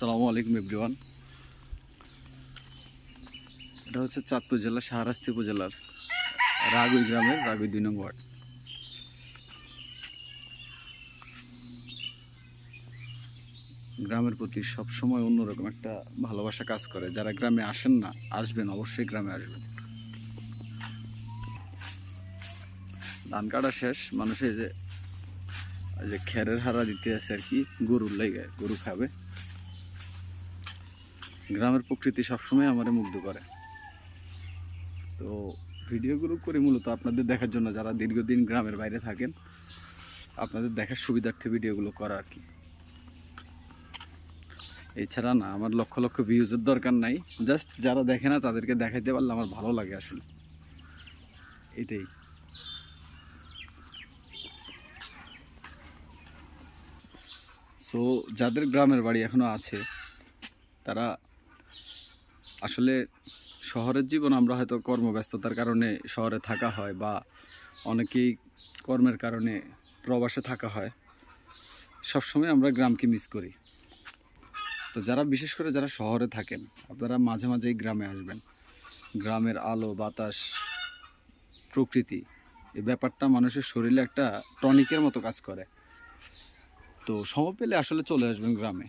আসসালামু আলাইকুম, এভরিওয়ান। এটা হচ্ছে চাঁদপুর জেলা, শাহরাস্তি উপজেলার রাগুই গ্রামের রাগুই দুই নং ওয়ার্ড। গ্রামের প্রতি সবসময় অন্যরকম একটা ভালোবাসা কাজ করে। যারা গ্রামে আসেন না, আসবেন, অবশ্যই গ্রামে আসবেন। ধান কাটা শেষ মানুষের যে খেরের হারা দিতে আছে আর কি, গরুর লেগে গরু খাবে। গ্রামের প্রকৃতি সবসময় আমারে মুগ্ধ করে। তো ভিডিওগুলো করি মূলত আপনাদের দেখার জন্য যারা দীর্ঘদিন গ্রামের বাইরে থাকেন, আপনাদের দেখার সুবিধার্থে ভিডিওগুলো করা আর কি। এছাড়া না, আমার লক্ষ লক্ষ ভিউজের দরকার নাই। জাস্ট যারা দেখে না, তাদেরকে দেখাইতে পারলে আমার ভালো লাগে আসলে। এটাই। সো যাদের গ্রামের বাড়ি এখনও আছে, তারা আসলে শহরের জীবন আমরা হয়তো কর্মব্যস্ততার কারণে শহরে থাকা হয় বা অনেকেই কর্মের কারণে প্রবাসে থাকা হয়, সবসময় আমরা গ্রামকে মিস করি। তো যারা, বিশেষ করে যারা শহরে থাকেন, আপনারা মাঝে মাঝেই গ্রামে আসবেন। গ্রামের আলো, বাতাস, প্রকৃতি, এই ব্যাপারটা মানুষের শরীরে একটা টনিকের মতো কাজ করে। তো সময় পেলে আসলে চলে আসবেন গ্রামে।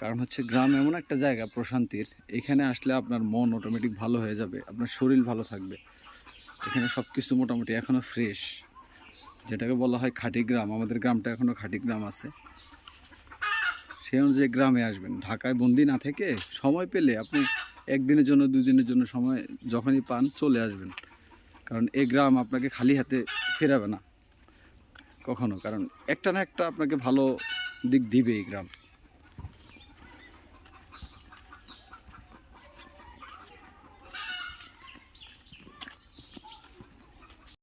কারণ হচ্ছে গ্রাম এমন একটা জায়গা, প্রশান্তির। এখানে আসলে আপনার মন অটোমেটিক ভালো হয়ে যাবে, আপনার শরীর ভালো থাকবে। এখানে সব কিছু মোটামুটি এখনও ফ্রেশ যেটাকে বলা হয় খাঁটি গ্রাম। আমাদের গ্রামটা এখনও খাঁটি গ্রাম আছে। সেই অনুযায়ী গ্রামে আসবেন। ঢাকায় বন্দি না থেকে সময় পেলে আপনি একদিনের জন্য দুই দিনের জন্য সময় যখনই পান চলে আসবেন। কারণ এই গ্রাম আপনাকে খালি হাতে ফেরাবে না। কখনো। কারণ একটা না একটা আপনাকে ভালো দিক দিবে এই গ্রাম।